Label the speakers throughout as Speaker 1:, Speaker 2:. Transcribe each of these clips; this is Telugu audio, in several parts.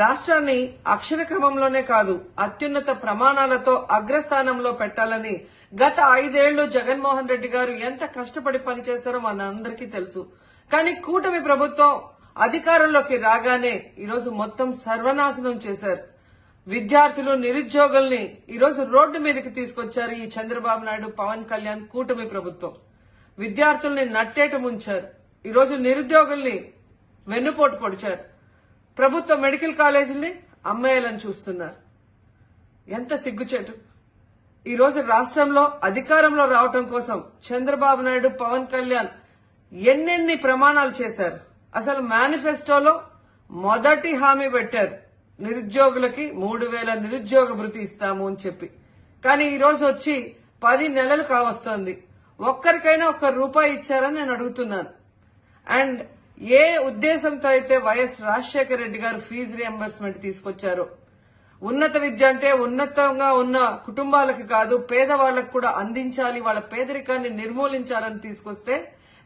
Speaker 1: రాష్ట్రాన్ని అక్షర క్రమంలోనే కాదు అత్యున్నత ప్రమాణాలతో అగ్రస్థానంలో పెట్టాలని గత ఐదేళ్ళు జగన్మోహన్ రెడ్డి గారు ఎంత కష్టపడి పనిచేశారో మనందరికీ తెలుసు. కానీ కూటమి ప్రభుత్వం అధికారంలోకి రాగానే ఈరోజు మొత్తం సర్వనాశనం చేశారు. విద్యార్థులు నిరుద్యోగుల్ని ఈరోజు రోడ్డు మీదకి తీసుకొచ్చారు ఈ చంద్రబాబు నాయుడు పవన్ కళ్యాణ్ కూటమి ప్రభుత్వం. విద్యార్థుల్ని నట్టేట ముంచారు. ఈరోజు నిరుద్యోగుల్ని వెన్నుపోటు పొడిచారు. ప్రభుత్వ మెడికల్ కాలేజీల్ని అమ్మేయాలని చూస్తున్నారు. ఎంత సిగ్గుచేటు. ఈ రోజు రాష్ట్రంలో అధికారంలో రావటం కోసం చంద్రబాబు నాయుడు పవన్ కళ్యాణ్ ఎన్నెన్ని ప్రమాణాలు చేశారు. అసలు మేనిఫెస్టోలో మొదటి హామీ పెట్టారు. నిరుద్యోగులకి మూడు వేల నిరుద్యోగ భృతి ఇస్తాము అని చెప్పి. కానీ ఈ రోజు వచ్చి పది నెలలు కావస్తోంది. ఒక్కరికైనా ఒక్క రూపాయి ఇచ్చారని నేను అడుగుతున్నాను. అండ్ ఏ ఉద్దేశంతో అయితే వైఎస్ రాజశేఖర రెడ్డి గారు ఫీజు రియంబర్స్మెంట్ తీసుకొచ్చారో? ఉన్నత విద్య అంటే ఉన్నతంగా ఉన్న కుటుంబాలకు కాదు పేదవాళ్ళకు కూడా అందించాలి వాళ్ళ పేదరికాన్ని నిర్మూలించాలని తీసుకొస్తే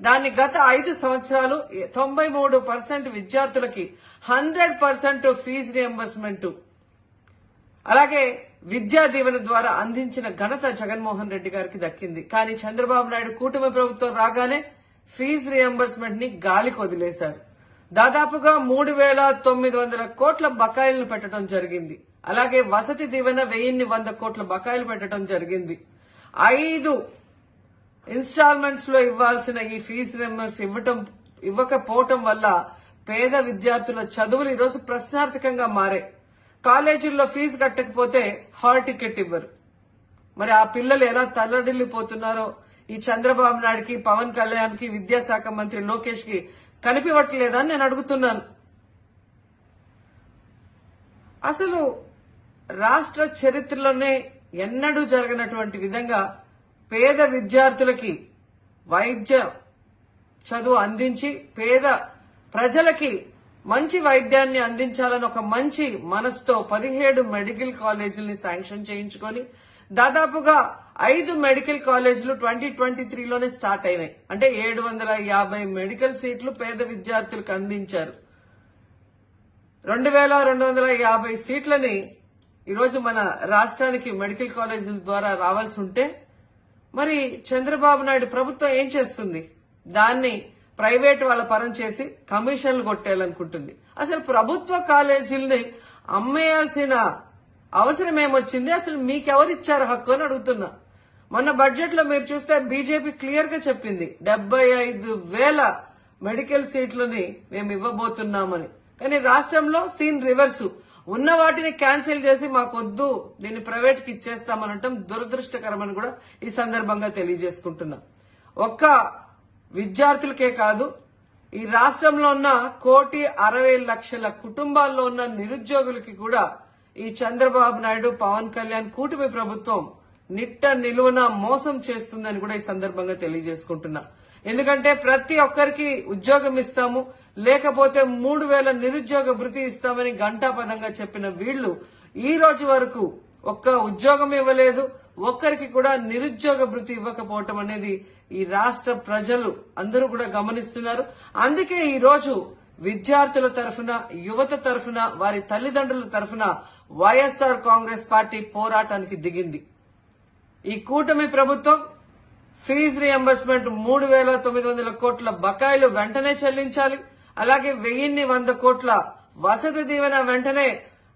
Speaker 1: దాన్ని గత ఐదు సంవత్సరాలు తొంభై మూడు పర్సెంట్ విద్యార్థులకి హండ్రెడ్ పర్సెంట్ ఫీజు రియంబర్స్మెంట్ అలాగే విద్యా దీవెన ద్వారా అందించిన ఘనత జగన్మోహన్ రెడ్డి గారికి దక్కింది. కానీ చంద్రబాబు నాయుడు కూటమి ప్రభుత్వం రాగానే ఫీజు రియంబర్స్మెంట్ని గాలికి వదిలేశారు. దాదాపుగా మూడు వేల తొమ్మిది వందల కోట్ల బకాయిలను పెట్టడం జరిగింది. అలాగే వసతి దీవెన వెయ్యిన్ని వంద కోట్ల బకాయిలు పెట్టడం జరిగింది. ఐదు ఇన్స్టాల్మెంట్స్లో ఇవ్వాల్సిన ఈ ఫీజు రియంబర్స్ ఇవ్వటం ఇవ్వకపోవటం వల్ల పేద విద్యార్థుల చదువులు ఈరోజు ప్రశ్నార్థకంగా మారాయి. కాలేజీల్లో ఫీజు కట్టకపోతే హాల్ టికెట్ ఇవ్వరు. మరి ఆ పిల్లలు ఎలా తల్లడిల్లిపోతున్నారో ఈ చంద్రబాబు నాయుడుకి పవన్ కళ్యాణ్కి విద్యాశాఖ మంత్రి లోకేష్కి కనిపించట్లేదా నేను అడుగుతున్నాను. అసలు రాష్ట్ర చరిత్రలోనే ఎన్నడూ జరగనటువంటి విధంగా పేద విద్యార్థులకి వైద్య చదువు అందించి పేద ప్రజలకి మంచి వైద్యాన్ని అందించాలని ఒక మంచి మనసుతో పదిహేడు మెడికల్ కాలేజీల్ని శాంక్షన్ చేయించుకొని దాదాపుగా ఐదు మెడికల్ కాలేజీలు ట్వంటీ ట్వంటీ త్రీలోనే స్టార్ట్ అయినాయి. అంటే ఏడు వందల యాభై మెడికల్ సీట్లు పేద విద్యార్థులకు అందించారు. రెండు వేల రెండు వందల యాభై సీట్లని ఈరోజు మన రాష్ట్రానికి మెడికల్ కాలేజీల ద్వారా రావాల్సి ఉంటే మరి చంద్రబాబు నాయుడు ప్రభుత్వం ఏం చేస్తుంది? దాన్ని ప్రైవేట్ వాళ్ళ పరం చేసి కమిషన్లు కొట్టేయాలనుకుంటుంది. అసలు ప్రభుత్వ కాలేజీల్ని అమ్మేయాల్సిన అవసరం ఏమొచ్చింది అసలు మీకెవరు ఇచ్చారు హక్కు అని అడుగుతున్నా. మొన్న బడ్జెట్లో మీరు చూస్తే బీజేపీ క్లియర్గా చెప్పింది డెబ్బై ఐదు వేల మెడికల్ సీట్లని మేము ఇవ్వబోతున్నామని కానీ రాష్ట్రంలో సీన్ రివర్స్. ఉన్న వాటిని క్యాన్సిల్ చేసి మాకొద్దు దీన్ని ప్రైవేట్కి ఇచ్చేస్తామనటం దురదృష్టకరమని కూడా ఈ సందర్భంగా తెలియజేసుకుంటున్నా. ఒక్క విద్యార్థులకే కాదు ఈ రాష్ట్రంలో ఉన్న కోటి అరవై లక్షల కుటుంబాల్లో ఉన్న నిరుద్యోగులకి కూడా ఈ చంద్రబాబు నాయుడు పవన్ కళ్యాణ్ కూటమి ప్రభుత్వం నిట్ట నిలువున మోసం చేస్తుందని కూడా ఈ సందర్భంగా తెలియజేసుకుంటున్నా. ఎందుకంటే ప్రతి ఒక్కరికి ఉద్యోగం ఇస్తాము లేకపోతే మూడు వేల నిరుద్యోగ భృతి ఇస్తామని గంటాపదంగా చెప్పిన వీళ్ళు ఈ రోజు వరకు ఒక్క ఉద్యోగం ఇవ్వలేదు ఒక్కరికి కూడా నిరుద్యోగ భృతి ఇవ్వకపోవటం అనేది ఈ రాష్ట్ర ప్రజలు అందరూ కూడా గమనిస్తున్నారు. అందుకే ఈ రోజు విద్యార్థుల తరఫున యువత తరఫున వారి తల్లిదండ్రుల తరఫున వైఎస్ఆర్ కాంగ్రెస్ పార్టీ పోరాటానికి దిగింది. ఈ కూటమి ప్రభుత్వం ఫీజు రియంబర్స్మెంట్ మూడు వేల తొమ్మిది వందల కోట్ల బకాయిలు వెంటనే చెల్లించాలి అలాగే వెయ్యిన్ని వంద కోట్ల వసతి దీవెన వెంటనే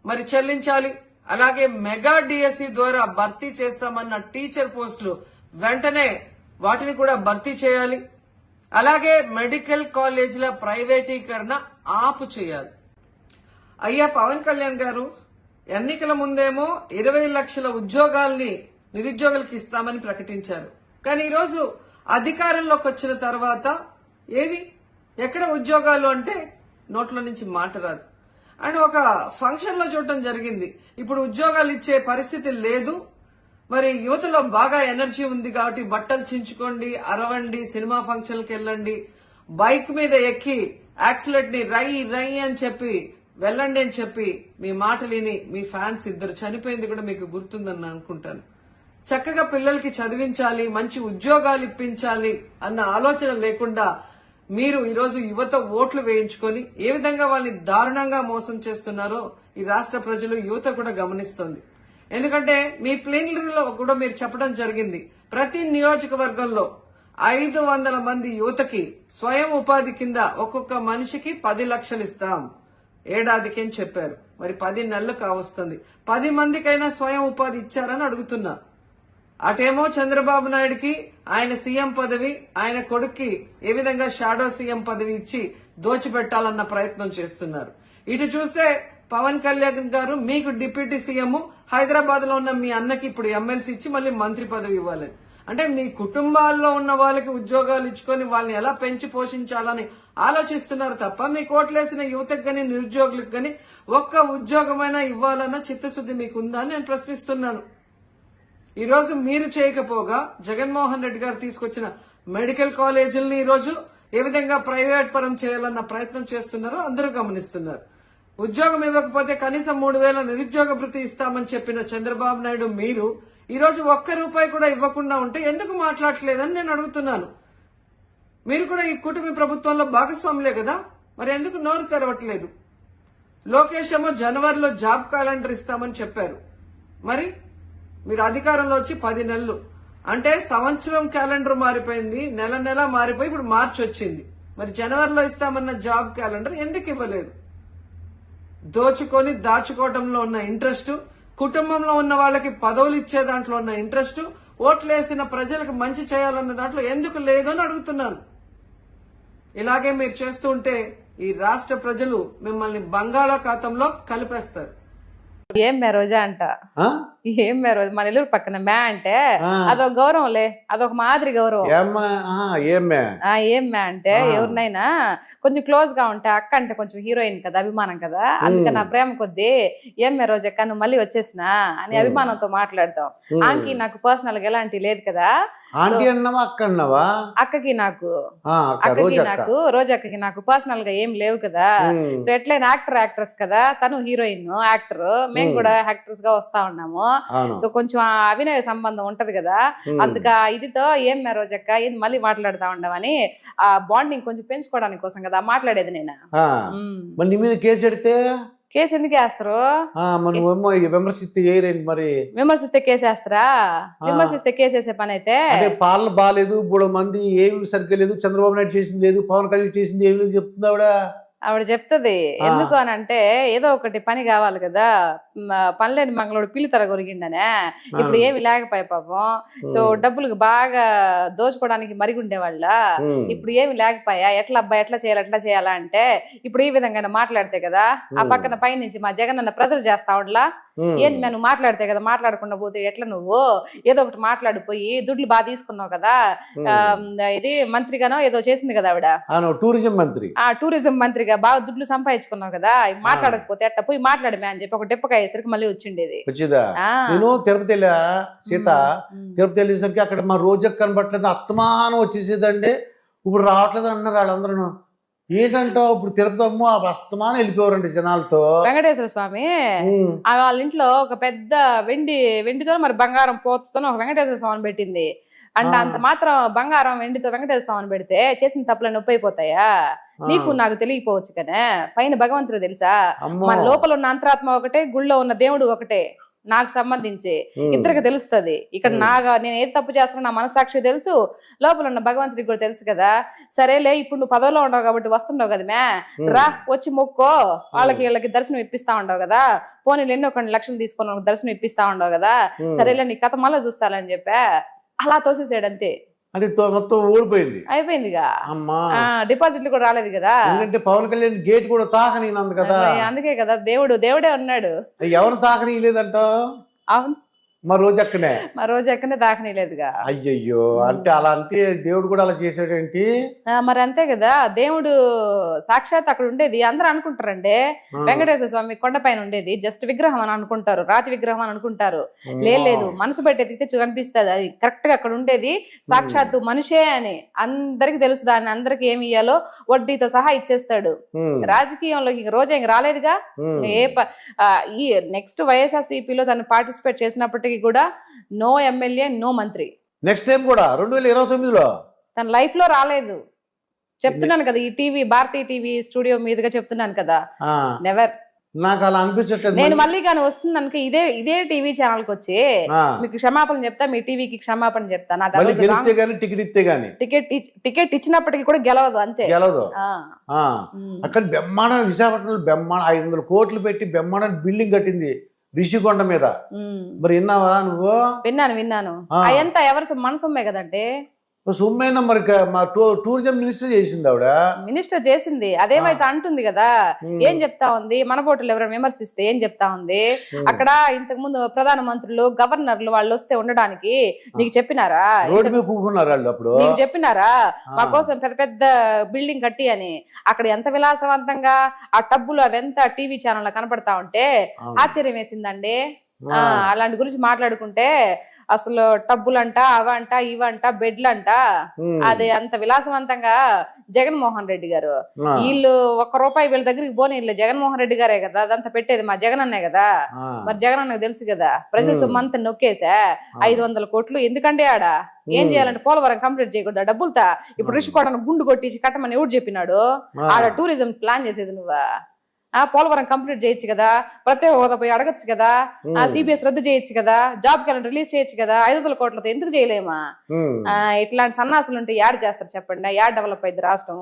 Speaker 1: మరి చెల్లించాలి అలాగే మెగా డిఎస్సి ద్వారా భర్తీ చేస్తామన్న టీచర్ పోస్టులు వెంటనే వాటిని కూడా భర్తీ చేయాలి అలాగే మెడికల్ కాలేజీల ప్రైవేటీకరణ ఆపు చేయాలి. అయ్యా పవన్ కళ్యాణ్ గారు ఎన్నికల ముందేమో ఇరవై లక్షల ఉద్యోగాల్ని నిరుద్యోగులకు ఇస్తామని ప్రకటించారు. కానీ ఈరోజు అధికారంలోకి వచ్చిన తర్వాత ఏవి? ఎక్కడ ఉద్యోగాలు అంటే నోట్ల నుంచి మాట రాదు. అండ్ ఒక ఫంక్షన్లో చూడటం జరిగింది. ఇప్పుడు ఉద్యోగాలు ఇచ్చే పరిస్థితి లేదు. మరి యువతలో బాగా ఎనర్జీ ఉంది కాబట్టి బట్టలు చించుకోండి అరవండి సినిమా ఫంక్షన్కి వెళ్ళండి బైక్ మీద ఎక్కి యాక్సిడెంట్ని రై రై అని చెప్పి వెళ్ళండి అని చెప్పి మీ మాట మీ ఫ్యాన్స్ ఇద్దరు చనిపోయింది కూడా మీకు గుర్తుందని అనుకుంటాను. చక్కగా పిల్లలకి చదివించాలి మంచి ఉద్యోగాలు ఇప్పించాలి అన్న ఆలోచన లేకుండా మీరు ఈరోజు యువత ఓట్లు వేయించుకొని ఏ విధంగా వాళ్ళని దారుణంగా మోసం చేస్తున్నారో ఈ రాష్ట్ర ప్రజలు యువత కూడా గమనిస్తోంది. ఎందుకంటే మీ ప్లేనరీలో కూడా మీరు చెప్పడం జరిగింది. ప్రతి నియోజకవర్గంలో ఐదు వందల మంది యువతకి స్వయం ఉపాధి కింద ఒక్కొక్క మనిషికి పది లక్షలు ఇస్తాం. ఏడాదికి అని చెప్పారు. మరి పది నెలలు కావస్తుంది పది మందికైనా స్వయం ఉపాధి ఇచ్చారని అడుగుతున్నా. అటేమో చంద్రబాబు నాయుడుకి ఆయన సీఎం పదవి ఆయన కొడుక్కి ఏ విధంగా షాడో సీఎం పదవి ఇచ్చి దోచిపెట్టాలన్న ప్రయత్నం చేస్తున్నారు. ఇటు చూస్తే పవన్ కళ్యాణ్ గారు మీకు డిప్యూటీ సీఎం హైదరాబాద్లో ఉన్న మీ అన్నకి ఇప్పుడు ఎమ్మెల్సీ ఇచ్చి మళ్ళీ మంత్రి పదవి ఇవ్వాలని. అంటే మీ కుటుంబాల్లో ఉన్న వాళ్ళకి ఉద్యోగాలు ఇచ్చుకొని వాళ్ళని ఎలా పెంచి పోషించాలని ఆలోచిస్తున్నారు తప్ప మీ కోట్లేసిన యువతకు గాని నిరుద్యోగులకు గాని ఒక్క ఉద్యోగమైనా ఇవ్వాలన్న చిత్తశుద్ధి మీకు ఉందా అని నేను ప్రశ్నిస్తున్నాను. ఈ రోజు మీరు చేయకపోగా జగన్మోహన్ రెడ్డి గారు తీసుకొచ్చిన మెడికల్ కాలేజీలని ఈ రోజు ఏ విధంగా ప్రైవేట్ పరం చేయాలన్న ప్రయత్నం చేస్తున్నారో అందరూ గమనిస్తున్నారు. ఉద్యోగం ఇవ్వకపోతే కనీసం మూడు వేల నిరుద్యోగ భృతి ఇస్తామని చెప్పిన చంద్రబాబు నాయుడు మీరు ఈరోజు ఒక్క రూపాయి కూడా ఇవ్వకుండా ఉంటే ఎందుకు మాట్లాడట్లేదని నేను అడుగుతున్నాను. మీరు కూడా ఈ కూటమి ప్రభుత్వంలో భాగస్వాములే కదా? మరి ఎందుకు నోరు తెరవట్లేదు? లోకేష్ ఏమో జనవరిలో జాబ్ క్యాలెండర్ ఇస్తామని చెప్పారు. మరి మీరు అధికారంలో వచ్చి పది నెలలు. అంటే సంవత్సరం క్యాలెండర్ మారిపోయింది నెల నెల మారిపోయి ఇప్పుడు మార్చి వచ్చింది. మరి జనవరిలో ఇస్తామన్న జాబ్ క్యాలెండర్ ఎందుకు ఇవ్వలేదు? దోచుకొని దాచుకోవడంలో ఉన్న ఇంట్రెస్ట్ కుటుంబంలో ఉన్న వాళ్ళకి పదవులు ఇచ్చే దాంట్లో ఉన్న ఇంట్రెస్ట్ ఓట్లేసిన ప్రజలకు మంచి చేయాలన్న దాంట్లో ఎందుకు లేదని అడుగుతున్నాను. ఇలాగే మీరు చేస్తూ ఉంటే ఈ రాష్ట్ర ప్రజలు మిమ్మల్ని బంగాళాఖాతంలో కలిపేస్తారు.
Speaker 2: ఏం మే రోజా అంట?
Speaker 3: ఆ?
Speaker 2: ఏం మే రోజు మన ఇల్లు పక్కన మే అంటే. అదొక గౌరవంలే అదొక మాదిరి గౌరవం. ఏం మే అంటే. ఎవరినైనా కొంచెం క్లోజ్గా ఉంటే అక్క అంటే కొంచెం హీరోయిన్ కదా అభిమానం కదా అందుకని నా ప్రేమ కొద్దీ ఏం మే రోజు అక్క నువ్వు మళ్ళీ వచ్చేసినా అని అభిమానంతో మాట్లాడతాం.
Speaker 3: ఉమ్.
Speaker 2: ఆంకి నాకు పర్సనల్గా ఎలాంటి లేదు కదా.
Speaker 3: ఆంటీ అన్నావా అక్క అన్నావా?
Speaker 2: అక్కకి నాకు అక్కకి నాకు రోజు అక్కకి నాకు పర్సనల్గా ఏం లేవు కదా. సో ఎట్లయినా యాక్టర్ యాక్ట్రెస్ కదా తను హీరోయిన్ యాక్టర్ మేము. కూడా యాక్టర్స్గా వస్తా ఉన్నాము. సో కొంచెం అభినయ సంబంధం ఉంటది కదా. అందుక ఇదితో ఏం రోజక్క ఇది మళ్ళీ మాట్లాడుతా ఉండమని ఆ బాండింగ్ కొంచెం పెంచుకోవడానికి కోసం కదా మాట్లాడేది నేను.
Speaker 3: మరి నీ మీద కేసు పెడితే
Speaker 2: కేసు ఎందుకు వేస్తారు?
Speaker 3: విమర్శిస్తే మరి?
Speaker 2: విమర్శిస్తే కేసు వేస్తారా? విమర్శిస్తే కేసు వేసే పని అయితే?
Speaker 3: పాలన బాగాలేదు మూడు మంది ఏమి సరిగ్గా లేదు చంద్రబాబు నాయుడు చేసింది లేదు పవన్ కళ్యాణ్ చేసింది ఏమి లేదు చెప్తుంది ఆవిడ
Speaker 2: చెప్తది. ఎందుకు అని అంటే ఏదో ఒకటి పని కావాలి కదా పనిలేని మంగళోడు పిల్లి తర కొరిగిండనే ఇప్పుడు ఏమి లేకపోయా పాపం. సో డబ్బులకు బాగా దోచుకోవడానికి మరిగుండే వాళ్ళ. ఇప్పుడు ఏమి లేకపోయా ఎట్లా అబ్బాయి ఎట్లా చేయాలి ఎట్లా చేయాలా అంటే ఇప్పుడు ఈ విధంగా మాట్లాడితే కదా ఆ. పక్కన పై నుంచి మా జగన్ అన్న ప్రెజర్ చేస్తా ఉండలా. ఏంటి మేము మాట్లాడితే కదా మాట్లాడకుండా పోతే ఎట్లా నువ్వు? ఏదో ఒకటి మాట్లాడిపోయి దుడ్లు బాగా తీసుకున్నావు కదా ఇది మంత్రిగానో ఏదో చేసింది కదా ఆవిడ?
Speaker 3: టూరిజం మంత్రి.
Speaker 2: ఆ టూరిజం మంత్రిగా బాగా దుడ్లు సంపాదించుకున్నావు కదా మాట్లాడకపోతే ఎట్లా పోయి మాట్లాడమే అని చెప్పి ఒక డెప్పకాయ వేసరికి మళ్ళీ వచ్చిండేది.
Speaker 3: వచ్చిందా. నేను తిరుపతి వెళ్ళా సీత. తిరుపతి వెళ్ళేసరికి అక్కడ మా రోజు కనబట్టలేదు అత్తమానం వచ్చేసేదండి. ఇప్పుడు రావట్లేదు అంటున్నారు వాళ్ళందరూ ఏంటంటావు? ఇప్పుడు తిరుపతి అమ్మ అస్తమానం వెళ్ళిపోయారండి జనాలతో.
Speaker 2: వెంకటేశ్వర స్వామి వాళ్ళ ఇంట్లో ఒక పెద్ద వెండి వెండితో మరి బంగారం పోతుతో ఒక వెంకటేశ్వర స్వామిని పెట్టింది. అంటే. అంత మాత్రం బంగారం వెండితో వెంకటేశ్వర స్వామిని పెడితే చేసిన తప్పులు నొప్పి అయిపోతాయా. నీకు నాకు తెలియకపోవచ్చు కదా. పైన భగవంతుడు తెలుసా. మన లోపల ఉన్న అంతరాత్మ ఒకటే గుళ్ళో ఉన్న దేవుడు ఒకటే నాకు సంబంధించి. ఇద్దరికి తెలుస్తది. ఇక్కడ. నాగా నేను ఏది తప్పు చేస్తున్నా నా మనసాక్షి తెలుసు. లోపల ఉన్న భగవంతుడికి కూడా తెలుసు కదా. సరేలే ఇప్పుడు నువ్వు పదవిలో ఉండవు కాబట్టి వస్తుండవు కదా మే. రా వచ్చి మొక్కో. వాళ్ళకి వీళ్ళకి దర్శనం ఇప్పిస్తా ఉండవు కదా. పోనీ ఎన్నో కొన్ని లక్షలు తీసుకొని దర్శనం ఇప్పిస్తా ఉండవు కదా. సరేలే నీ కథ మళ్ళీ చూస్తాలని చెప్పా. అలా తోసేసాడు అంతే.
Speaker 3: అంటే తో- మొత్తం ఓడిపోయింది
Speaker 2: అయిపోయిందిగా?
Speaker 3: అమ్మా.
Speaker 2: డిపాజిట్లు కూడా రాలేదు కదా?
Speaker 3: ఎందుకంటే పవన్ కళ్యాణ్ గేట్ కూడా తాకనీనంది కదా.
Speaker 2: అందుకే కదా దేవుడు దేవుడే ఉన్నాడు.
Speaker 3: ఎవరు తాకనీయలేదంట
Speaker 2: అవును.
Speaker 3: మా రోజు అక్కనే.
Speaker 2: మా రోజు ఎక్కడనే దాకనీలేదుగా.
Speaker 3: అయ్యయ్యో అంటే అలా అంటే దేవుడు కూడా అలా చేశాడేంటి
Speaker 2: ఆ, మరి అంతే కదా దేవుడు సాక్షాత్ అక్కడ ఉండేది అందరూ అనుకుంటారండి. వెంకటేశ్వర స్వామి కొండపైన ఉండేది జస్ట్ విగ్రహం అని అనుకుంటారు రాతి విగ్రహం అని అనుకుంటారు. లేదు మనసు పెట్టి ఎతికితే కనిపిస్తుంది అది కరెక్ట్గా అక్కడ ఉండేది. సాక్షాత్తు మనిషే అని అందరికి తెలుసు దాన్ని అందరికి ఏమి ఇయ్యాలో వడ్డీతో సహా ఇచ్చేస్తాడు.
Speaker 3: ఉమ్.
Speaker 2: రాజకీయంలో ఇంక రోజు ఇంక రాలేదుగా. ఏ ఈ నెక్స్ట్ వైఎస్ఆర్సీపీలో తను పార్టిసిపేట్ చేసినప్పటికీ కూడా నో ఎమ్మెల్యే నో మంత్రి.
Speaker 3: నెక్స్ట్ టైం కూడా రెండు వేల ఇరవై తొమ్మిదిలో?
Speaker 2: తన లైఫ్లో రాలేదు. చెప్తున్నాను కదా ఈ టీవీ భారతీయ టీవీ స్టూడియో మీదుగా చెప్తున్నాను కదా. నెవర్
Speaker 3: నాకు అలా అనిపించట్లేదు
Speaker 2: నేను మళ్ళీ కానీ వస్తుందనుక ఇదే ఇదే టీవీ ఛానల్కి వచ్చి మీకు క్షమాపణ చెప్తా మీ టీవీకి క్షమాపణ చెప్తా. నాకు
Speaker 3: టికెట్ ఇస్తే గానీ.
Speaker 2: టికెట్ టికెట్ ఇచ్చినప్పటికీ కూడా గెలవదు అంతే. ఉమ్.
Speaker 3: అక్కడ బ్రహ్మాండ విశాఖపట్నంలో బ్రహ్మాండ ఐదు వందల కోట్లు పెట్టి బ్రహ్మాండ బిల్డింగ్ కట్టింది. రిషికొండ మీద. మరి విన్నావా నువ్వు
Speaker 2: విన్నాను విన్నాను
Speaker 3: ఆ.
Speaker 2: అయంతా ఎవరు మన సొమ్మే కదంటే
Speaker 3: సొమ్మైనా మరి టూరిజం మినిస్టర్ చేసింది ఆవిడ.
Speaker 2: మినిస్టర్ చేసింది. అదేమైతే అంటుంది కదా ఏం చెప్తా ఉంది? మన బోటులు ఎవరైనా విమర్శిస్తే ఏం చెప్తా ఉంది. అక్కడ ఇంతకు ముందు ప్రధాన మంత్రులు గవర్నర్లు వాళ్ళు వస్తే ఉండడానికి నీకు చెప్పినారా?
Speaker 3: అప్పుడు.
Speaker 2: నీకు చెప్పినారా. మా కోసం పెద్ద పెద్ద బిల్డింగ్ కట్టి అని. అక్కడ ఎంత విలాసవంతంగా ఆ టబ్బులు అవెంత టీవీ ఛానల్ కనపడతా ఉంటే. ఆశ్చర్యం వేసిందండి. అలాంటి గురించి మాట్లాడుకుంటే అసలు టబ్బులంట అవంట ఇవంట బెడ్లంట. అది అంత విలాసవంతంగా జగన్మోహన్ రెడ్డి గారు. వీళ్ళు ఒక్క రూపాయి వీళ్ళ దగ్గరికి పోనీ వీళ్ళు జగన్మోహన్ రెడ్డి గారే కదా అదంతా పెట్టేది మా జగన్ అన్నే కదా మరి జగన్ అన్నకు తెలుసు కదా ప్రజల. సొమ్మంతా నొక్కేసా ఐదు వందల కోట్లు ఎందుకంటే ఆడ? ఏం. చేయాలంటే పోలవరం కంప్లీట్ చేయకూడదు డబ్బులతో. ఇప్పుడు. రిషికోటను గుండు కొట్టించి కట్టమని ఎవడు చెప్పినాడు? ఆడ టూరిజం ప్లాన్ చేసేది నువ్వా? ఆ పోలవరం కంప్లీట్ చేయొచ్చు కదా ప్రత్యేక హోదా పోయి అడగచ్చు కదా ఆ సిబిఎస్ రద్దు చేయొచ్చు కదా జాబ్ క్యాలెండర్ రిలీజ్ చేయొచ్చు కదా ఐదు వందల కోట్లతో ఎందుకు చేయలేమా? ఇట్లాంటి సన్నాసులు ఉంటే యాడ్ చేస్తారు చెప్పండి యాడ్ డెవలప్ అయింది రాష్ట్రం.